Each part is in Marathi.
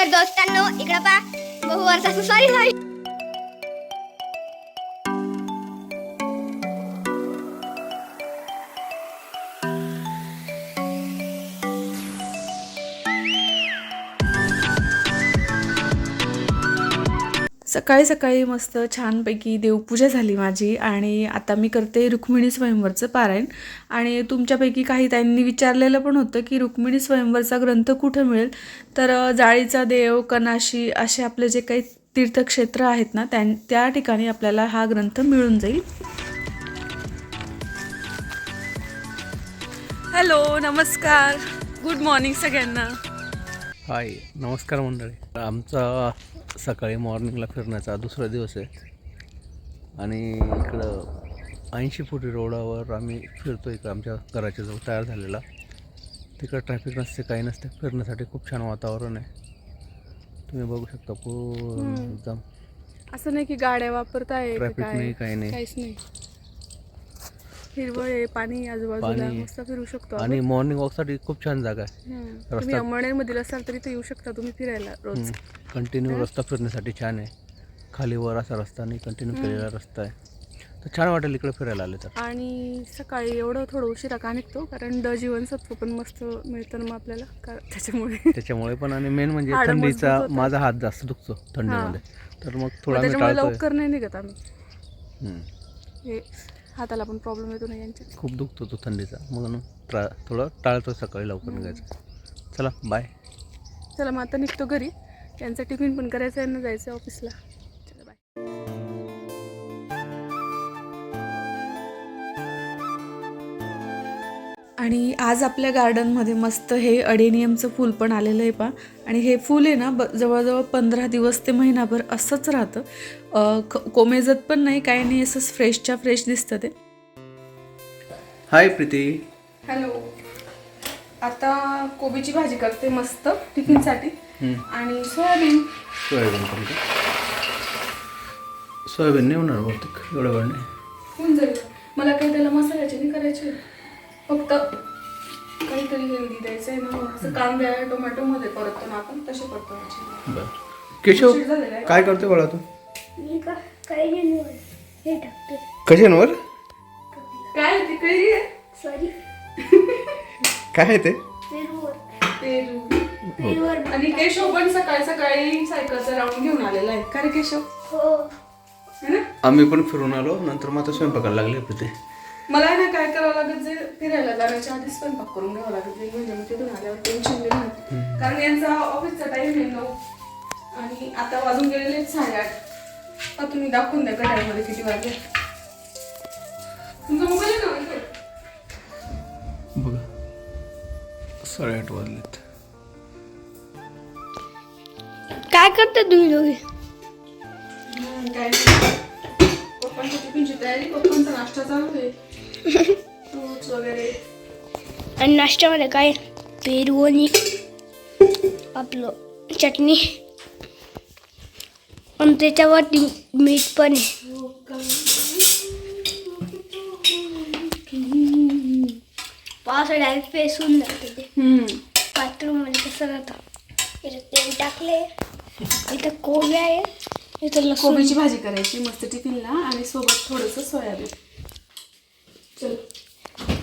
तर दोस्तांनो इकडं पा बहु वर्षाचं सॉरी सॉरी सकाळी सकाळी मस्त छानपैकी देवपूजा झाली माझी आणि आता मी करते रुक्मिणी स्वयंवरचं पारायण. आणि तुमच्यापैकी काही त्यांनी विचारलेलं पण होतं की रुक्मिणी स्वयंवरचा ग्रंथ कुठं मिळेल? तर जाळीचा देव कनाशी असे आपले जे काही तीर्थक्षेत्र आहेत ना त्यां त्या ठिकाणी आपल्याला हा ग्रंथ मिळून जाईल. हॅलो नमस्कार. गुड मॉर्निंग सगळ्यांना. हाय नमस्कार मंडळी. आमचा सकाळी मॉर्निंगला फिरण्याचा दुसरा दिवस आहे. आणि इकडं ऐंशी फुटी रोडावर आम्ही फिरतो इकडं. आमच्या घराच्या जवळ तयार झालेला. तिकडं ट्रॅफिक नसते काही नसते. फिरण्यासाठी खूप छान वातावरण आहे. तुम्ही बघू शकता पूर्ण एकदम. असं नाही की गाड्या वापरताय का ट्रॅफिक? नाही काही नाही. काहीच नाही. हिरवळ आहे पाणी आजूबाजूला पाणी. मस्त फिरू शकतो आपण. आणि मॉर्निंग वॉकसाठी खूप छान जागा आहे. हम्म. रस्ता- तुम्ही असाल तरी इथे येऊ शकता तुम्ही फिरायला रोज. कंटिन्यू रस्ता फिरण्यासाठी छान आहे. खाली वर असा रस्ता नाही कंटिन्यू केलेला रस्ता आहे. तर छान वाटेल इकडे फिरायला आले तर. आणि सकाळी एवढं थोडं उशिरा का निघतो? कारण ड जीवनसत्व पण मस्त मिळतं ना मग आपल्याला का त्याच्यामुळे. त्याच्यामुळे पण आणि मेन म्हणजे हाडं मजबूत थंडीचा होतात. माझा हात जास्त दुखतो थंडीमध्ये. तर मग मग थोडा मी त्याच्यामुळे टाळतोय. लवकर नाही निघत आम्ही. हम्म. हे हाताला पण प्रॉब्लेम येतो ना यांच्या. खूप दुखतो तो थंडीचा. म्हणून ट्रा थोडं टाळतो सकाळी लवकर निघायचं. चला बाय चला मग आता निघतो घरी. त्यांचा टिफिन पण करायचं आहे ना जायचं ऑफिसला चला बाय आणि आज आपल्या गार्डनमध्ये मस्त हे अडेनियमचं फूल पण आलेलं आहे पा आणि हे फूल आहे ना ब जवळजवळ पंधरा दिवस ते महिनाभर असंच राहतं. क- कोमेजत पण नाही काही नाही असंच फ्रेशच्या फ्रेश दिसतं ते. हाय प्रीती. हॅलो. आता कोबीची भाजी करते मस्त टिफिनसाठी. आणि सोयाबीन. सोयाबीन सोयाबीन नाही होणार बहुतेक एवढं वेळ नाही. होऊन जाईल. मला काही त्याला मसाल्याचे नाही करायचे? फक्त काहीतरी हेल्दी द्यायचं आहे ना असं कांद्या टोमॅटो मध्ये परततो ना आपण तसे परतवायचे बरं. केशव उशीर झालेला आहे. काय करते बाळा तू? मी का काही नाही हे टाकते. कशांवर काय आहे ते? कैरी आहे? सॉरी. काय आहे ते? पेरूवर. पेरू. पेरूवर आणि केशव पण सकाळी सकाळी सायकलचा राऊंड घेऊन आलेला आहे. का रे केशव? हो. है ना? आम्ही पण फिरून आलो नंतर मग आता स्वयंपाकाला लागले प्रीती मला आहे ना काय करावं लागत जे फिरायला जाण्याच्या आधीच स्वयंपाक करून घ्यावं लागत जाईल म्हणजे मग तिथून आल्यावर टेन्शन नाही राहत. कारण यांचा ऑफिसचा टाइम आहे नऊ. आणि आता वाजून गेलेले साडेआठ. आता तुम्ही दाखवून द्या घड्याळमध्ये किती वाजले. तुमचा मोबाईल आहे ना इथे? बघा. साडेआठ वाजलेत. काय करते तुम्ही दोघे? हम्म, काय नाही. पप्पांच्या टिफिनची तयारी पप्पांचा नाश्ता चालू आहे. फ्रुट्स वगैरे. आणि नाश्त्यामध्ये काय? पेरू आणि आपलं चटणी. आणि त्याच्यावरती मीठ पण आहे. पावसाळ्यात होऊन जाते ते. बाथरूममध्ये कसं राहतं? इथं तेल टाकले इथं कोबी आहे इथं लसूण. कोबीची भाजी करायची मस्त टिफिनला आणि सोबत थोडंसं सोयाबीन चल हम्म?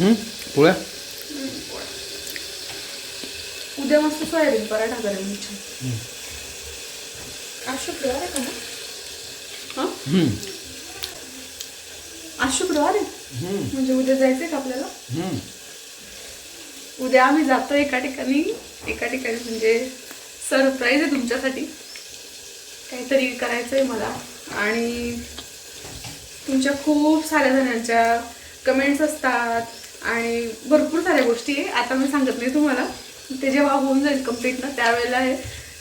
पोळ्या उद्या मस्त सोयाबीन पराठा करेल मी. छान आज शुक्रवार आहे का? हम्म. आज शुक्रवार आहे. म्हणजे उद्या जायचंय का आपल्याला. उद्या आम्ही जातो एका ठिकाणी. एका ठिकाणी म्हणजे सरप्राईज आहे तुमच्यासाठी. काहीतरी करायचं आहे मला. आणि तुमच्या खूप साऱ्या जणांच्या कमेंट्स असतात. आणि भरपूर साऱ्या गोष्टी आहे. आता मी सांगत नाही तुम्हाला. ते जेव्हा होऊन जाईल कंप्लीट ना त्यावेळेला आहे.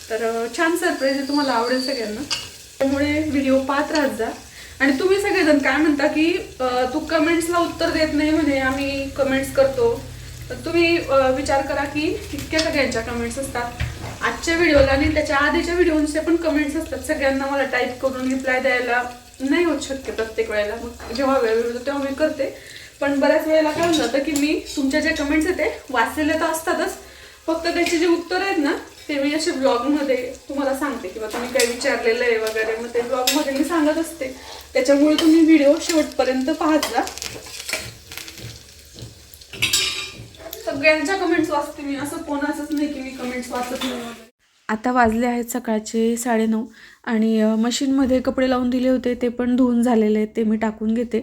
तर छान सरप्राईज आहे तुम्हाला आवडेल सगळ्यांना. त्यामुळे व्हिडिओ पाहत राहत जा. आणि तुम्ही सगळेजण काय म्हणता की तू कमेंट्सला उत्तर देत नाही म्हणे आम्ही कमेंट्स करतो. तर तुम्ही विचार करा की इतक्या सगळ्यांच्या कमेंट्स असतात. आजच्या व्हिडिओला आणि त्याच्या आधीच्या व्हिडिओचे पण कमेंट्स असतात. सगळ्यांना मला टाईप करून रिप्लाय द्यायला नाही होत शक्य प्रत्येक वेळेला. मग जेव्हा वेळ मिळतो तेव्हा मी करते. पण बऱ्याच वेळेला काय होऊन जातं की मी तुमच्या ज्या कमेंट्स आहेत ते वाचलेले तर असतातच. फक्त त्याचे जे उत्तर आहेत ना ते मी असे ब्लॉगमध्ये तुम्हाला सांगते किंवा तुम्ही काही विचारलेलं आहे वगैरे मग ते ब्लॉगमध्ये मी सांगत असते. त्याच्यामुळे तुम्ही व्हिडिओ शेवटपर्यंत पाहत जा. सगळ्यांच्या कमेंट्स वाचते मी. असं कोणाचंच नाही की मी कमेंट्स वाचत नाही. आता वाजले आहेत सकाळचे साडेनऊ आणि मशीनमध्ये कपडे लावून दिले होते ते पण धुवून झालेले आहेत ते मी टाकून घेते.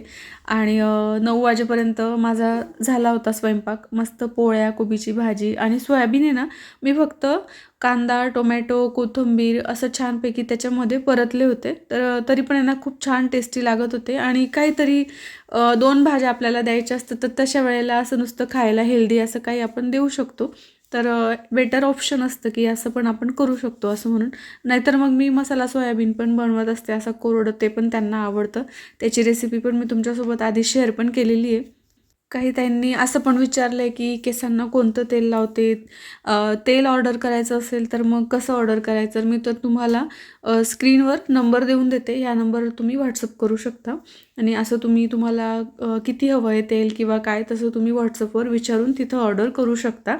आणि नऊ वाजेपर्यंत माझा झाला होता स्वयंपाक. मस्त पोळ्या कोबीची भाजी आणि सोयाबीन आहे ना मी फक्त कांदा टोमॅटो कोथिंबीर असं छानपैकी त्याच्यामध्ये परतले होते. तर तरी पण आहे ना खूप छान टेस्टी लागत होते. आणि काहीतरी दोन भाज्या आपल्याला द्यायच्या असतात तर तशा वेळेला असं नुसतं खायला हेल्दी असं काही आपण देऊ शकतो. तर बेटर ऑप्शन असतं की असं पण आपण करू शकतो असं म्हणून. नाहीतर मग मी मसाला सोयाबीन पण बनवत असते असं कोरडं ते पण त्यांना आवडतं. त्याची रेसिपी पण मी तुमच्यासोबत आधी शेअर पण केलेली आहे. काही त्यांनी असं पण विचारलं आहे की केसांना कोणतं तेल लावते? तेल ऑर्डर करायचं असेल तर मग कसं ऑर्डर करायचं? मी तर तुम्हाला स्क्रीनवर नंबर देऊन देते. या नंबरवर तुम्ही व्हॉट्सअप करू शकता. आणि असं तुम्ही तुम्हाला किती हवं आहे तेल किंवा काय तसं तुम्ही व्हॉट्सअपवर विचारून तिथं ऑर्डर करू शकता.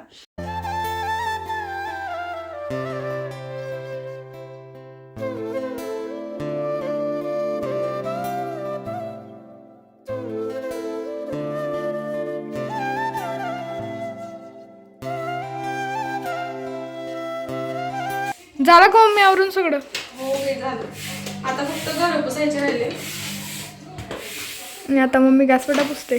झालं का मम्मी आवरून सगळं? हो हे झालं. आता फक्त घर पुसायचे राहिले. आणि आता मम्मी गॅसपटा पुसते.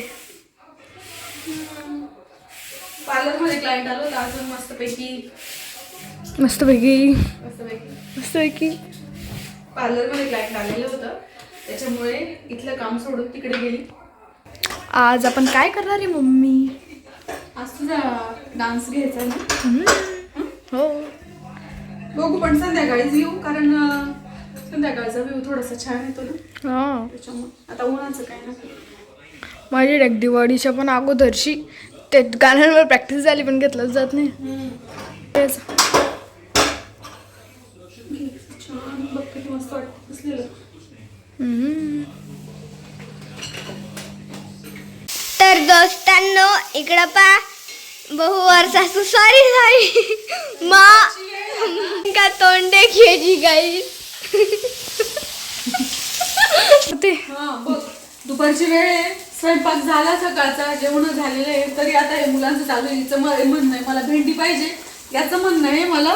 पार्लरमध्ये क्लायंट आलो होता अजून मस्तपैकी मस्तपैकी. मस्तपैकी. मस्तपैकी. पार्लरमध्ये क्लायंट आलेलं होतं. त्याच्यामुळे इथलं काम सोडून तिकडे गेली. आज आपण काय करणार आहे मम्मी? आज तुझा डान्स घ्यायचा ना? हो. बघू पण संध्याकाळीच येऊ कारण संध्याकाळचा व्ह्यू थोडासा छान येतो ना. हां. त्याच्यामुळे आता उन्हाचं काय ना माझी डेक दिवाळीच्या पण अगोदरची ते गाण्यांवर प्रॅक्टिस झाली पण घेतलंच जात नाही. तेच. छान. बघ किती मस्त वाटतं बसलेलं तर दोस्तांनो इकडं पा बहु वर्षाचं सॉरी सॉरी मा का तोंडे खेळी गाई? ते. हा बघ दुपारची वेळ आहे. स्वयंपाक झाला सकाळचा जेवण झालेलं आहे. तरी आता हे मुलांचं चालू आहे. हिचं म- म्हणणं आहे मला भेंडी पाहिजे. याचं म्हणणं आहे मला.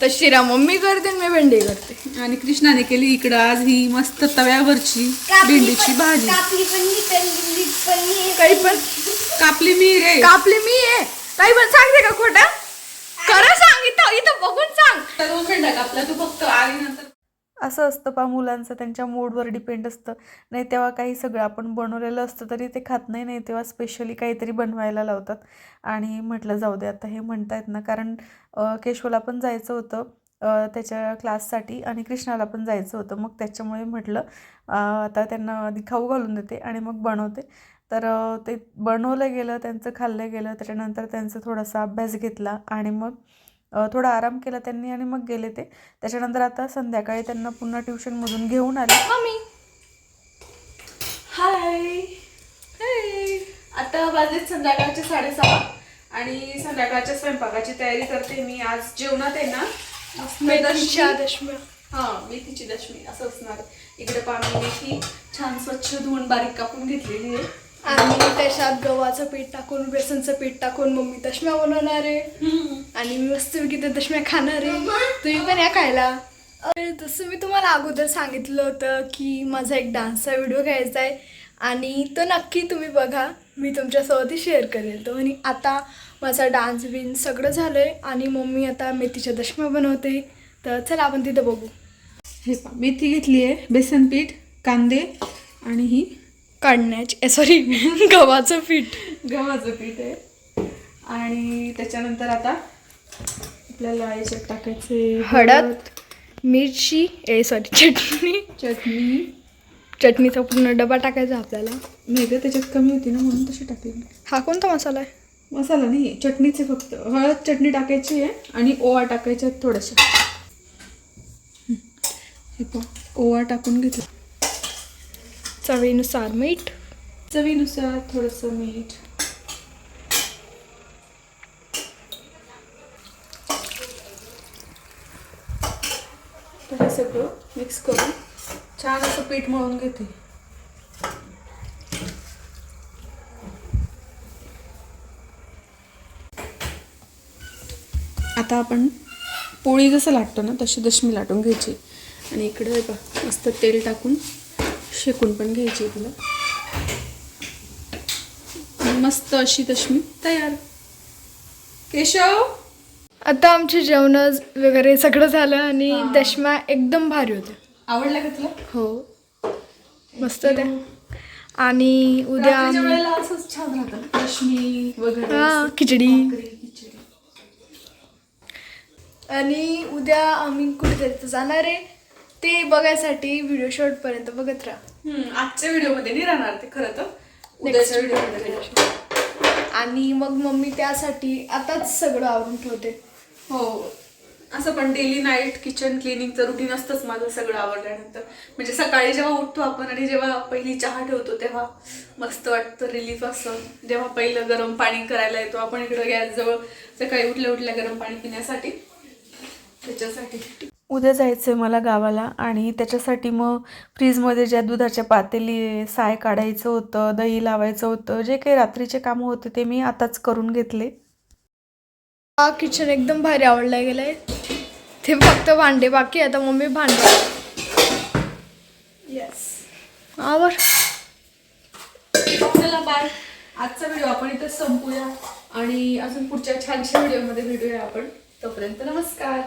तर शिरा मम्मी करते आणि मी भेंडी करते. आणि कृष्णाने केली इकडं आज ही मस्त तव्यावरची भेंडीची भाजी. कापली पण पण. काही पण कापली मी रे. कापली मी आहे. काही पण सांगते का खोटं? खरं सांग इथं इथं बघून सांग. दोन तू फक्त आली नंतर असं असतं पा मुलांचं त्यांच्या मूडवर डिपेंड असतं. नाही तेव्हा काही सगळं आपण बनवलेलं असतं तरी ते खात नाही नाही तेव्हा स्पेशली काहीतरी बनवायला लावतात. आणि म्हटलं जाऊ दे आता हे म्हणतायत ना. कारण केशवला पण जायचं होतं त्याच्या क्लाससाठी आणि कृष्णाला पण जायचं होतं. मग त्याच्यामुळे म्हटलं आता त्यांना आधी खाऊ घालून देते आणि मग बनवते. तर ते बनवलं गेलं त्यांचं खाल्लं गेलं त्याच्यानंतर त्यांचा थोडासा अभ्यास घेतला आणि मग थोडा आराम केला त्यांनी आणि मग गेले ते. त्याच्यानंतर आता संध्याकाळी त्यांना पुन्हा ट्युशनमधून घेऊन आले. मम्मी! हाय! आता वाजलेत संध्याकाळचे साडेसहा आणि संध्याकाळच्या स्वयंपाकाची तयारी करते मी. आज जेवणात आहे ना मेथीच्या दशमी- हा मेथीची दशमी असं असणार आहे. इकडे पाणी मेथी छान स्वच्छ धुवून बारीक कापून घेतलेली आहे. आणि त्याच्यात गव्हाचं पीठ टाकून बेसनचं पीठ टाकून मम्मी दशम्या बनवणार आहे. आणि मी मस्तपैकी त्या दशम्या खाणार आहे. तुम्ही पण या खायला. अरे, तसं मी तुम्हाला अगोदर सांगितलं होतं की माझा एक डान्सचा व्हिडिओ घ्यायचा आहे. आणि तो नक्की तुम्ही बघा. मी तुमच्यासोबतही शेअर करेल. तो आणि आता माझा डान्स बिन सगळं झालं आहे आणि मम्मी आता मेथीच्या दशम्या बनवते. तर चला आपण तिथं बघू. हे मेथी घेतली आहे बेसन पीठ कांदे आणि ही काढण्याची सॉरी गव्हाचं पीठ. गव्हाचं पीठ आहे. आणि त्याच्यानंतर आता आपल्याला याच्यात टाकायचे हळद मिरची ए सॉरी चटणी. चटणी. चटणीचा पूर्ण डबा टाकायचा आपल्याला. नाही ग त्याच्यात कमी होती ना म्हणून तशी टाकली. हा कोणता मसाला आहे? मसाला नाही चटणीचे फक्त. हळद चटणी टाकायची आहे आणि ओवा टाकायच्या थोड्याशा. ओवा टाकून घेतला. चवीनुसार मीठ. चवीनुसार थोडंसं मीठ. तर हे सगळं मिक्स करून छान असं पीठ मळून घेते. आता आपण पोळी जसं लाटतो ना तशी दशमी लाटून घ्यायची. आणि इकडे बघा मस्त तेल टाकून शेकून पण घ्यायची तिला मस्त अशी दशमी तयार. केशव? आता आमचे जेवण वगैरे सगळं झालं आणि दशम्या एकदम भारी होत्या. आवडला का तुला? हो. मस्त त्या आणि उद्या असंच छान राहतं. दशमी वगैरे हा. खिचडी. आणि उद्या आम्ही कुठेतरी तर जाणार आहे. ते बघायसाठी व्हिडिओ शॉर्ट पर्यंत बघत राहा. हम्म, आजच्या व्हिडिओमध्ये नाही राहणार ते खरं तर. उद्याच्या व्हिडिओमध्ये आणि मग मम्मी त्यासाठी आताच सगळं आवरून ठेवते. हो. असं पण डेली नाईट किचन क्लिनिंगचं रुटीन असतंच माझं सगळं आवडल्यानंतर म्हणजे सकाळी जेव्हा उठतो आपण आणि जेव्हा पहिली चहा ठेवतो तेव्हा मस्त वाटतं रिलीफ असतं जेव्हा पहिलं गरम पाणी करायला येतो आपण इकडं गॅसजवळ सकाळी उठल्या उठल्या गरम पाणी पिण्यासाठी. त्याच्यासाठी. उद्या जायचं आहे मला गावाला आणि त्याच्यासाठी मग फ्रीजमध्ये ज्या दुधाच्या पातेली आहे, साय काढायचं होतं दही लावायचं होतं जे काही रात्रीचे कामं होते ते मी आताच करून घेतले. हा किचन एकदम भारी आवडला गेलाय. ते फक्त भांडे बाकी आहे. आता मम्मी भांडे येस आवर चला बाय आजचा व्हिडिओ आपण इथं संपूया. आणि अजून पुढच्या छानशा व्हिडिओमध्ये भेटूया आपण. तोपर्यंत नमस्कार.